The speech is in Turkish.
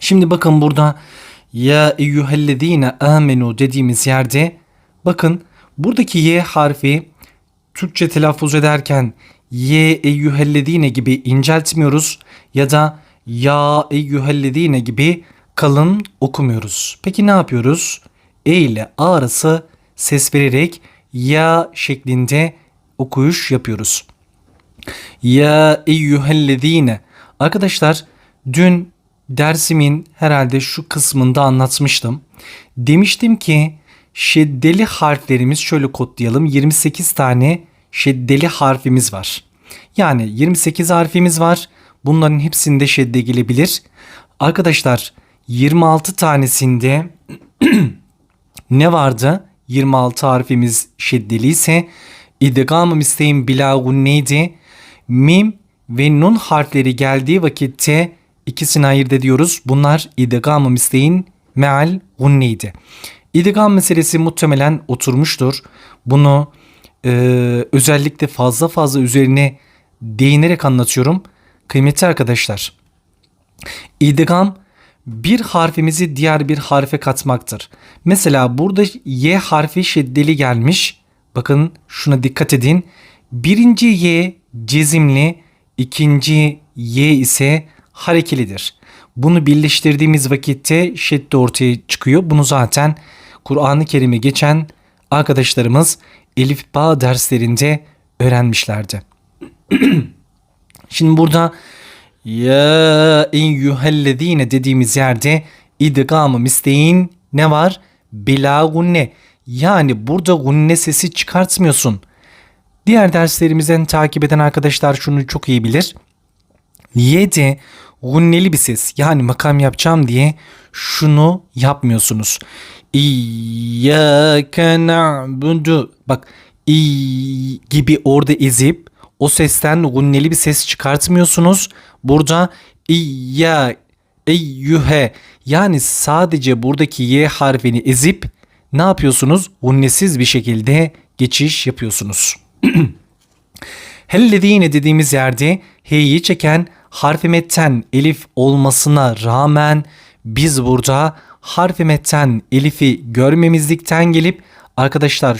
Şimdi bakın burada ya eyyühellezine amenu dediğimiz yerde bakın buradaki y harfi Türkçe telaffuz ederken ye eyyühellezine gibi inceltmiyoruz ya da ya eyyühellezine gibi kalın okumuyoruz. Peki ne yapıyoruz? E ile A arası ses vererek ya şeklinde okuyuş yapıyoruz. Ya eyyühellezine. Arkadaşlar dün dersimin herhalde şu kısmında anlatmıştım. Demiştim ki şeddeli harflerimiz şöyle kodlayalım. 28 tane şeddeli harfimiz var. Yani 28 harfimiz var. Bunların hepsinde şedde gelebilir. Arkadaşlar 26 tanesinde ne vardı? 26 harfimiz şeddeli ise idgam-ı misteğin bila neydi? Mim ve nun harfleri geldiği vakitte ikisini ayırt ediyoruz. Bunlar idgam-ı misteğin meal gunneydi. İdgam meselesi muhtemelen oturmuştur. Bunu e, özellikle fazla fazla üzerine değinerek anlatıyorum. Kıymetli arkadaşlar. İdgam bir harfimizi diğer bir harfe katmaktır. Mesela burada Y harfi şeddeli gelmiş. Bakın şuna dikkat edin. Birinci Y cezimli, ikinci Y ise harekelidir. Bunu birleştirdiğimiz vakitte şedde ortaya çıkıyor. Bunu zaten Kur'an-ı Kerim'e geçen arkadaşlarımız Elif Bağ derslerinde öğrenmişlerdi. Şimdi burada ya eyyühellezine dediğimiz yerde idgamı misteğin ne var? Bila gunne. Yani burada gunne sesi çıkartmıyorsun. Diğer derslerimizden takip eden arkadaşlar şunu çok iyi bilir. Y'de gunneli bir ses yani makam yapacağım diye şunu yapmıyorsunuz. İyyâke na'budu. Bak i gibi orada ezip o sesten gunneli bir ses çıkartmıyorsunuz. Burada iyya eyyühe yani sadece buradaki y harfini ezip ne yapıyorsunuz? Gunnesiz bir şekilde geçiş yapıyorsunuz. Hellezine dediğimiz yerde h'yi çeken harfi metten elif olmasına rağmen biz burada harfi metten elifi görmemizlikten gelip arkadaşlar